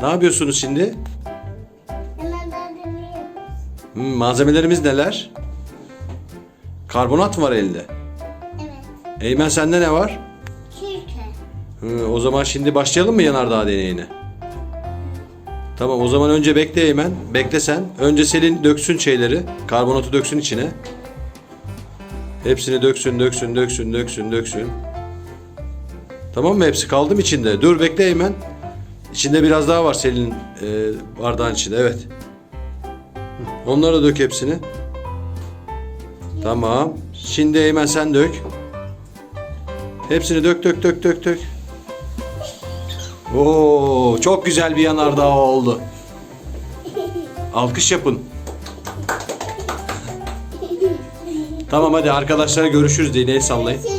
Ne yapıyorsunuz şimdi? Hmm, malzemelerimiz neler? Karbonat mı var elinde? Evet. Eymen sende ne var? Şirke. Hı, o zaman şimdi başlayalım mı yanardağ deneyine? Tamam o zaman önce bekle Eymen. Bekle sen. Önce Selin döksün şeyleri. Karbonatı döksün içine. Hepsini döksün, döksün, döksün, döksün, döksün. Tamam mı? Hepsi kaldı mı içinde? Dur bekle Eymen. İçinde biraz daha var Selin e, bardağın içinde. Evet. Da dök hepsini. Tamam. Şimdi Eymen sen dök. Hepsini dök dök dök dök dök. Oo, çok güzel bir yanardağ oldu. Alkış yapın. Tamam hadi arkadaşlar görüşürüz diye el sallayın.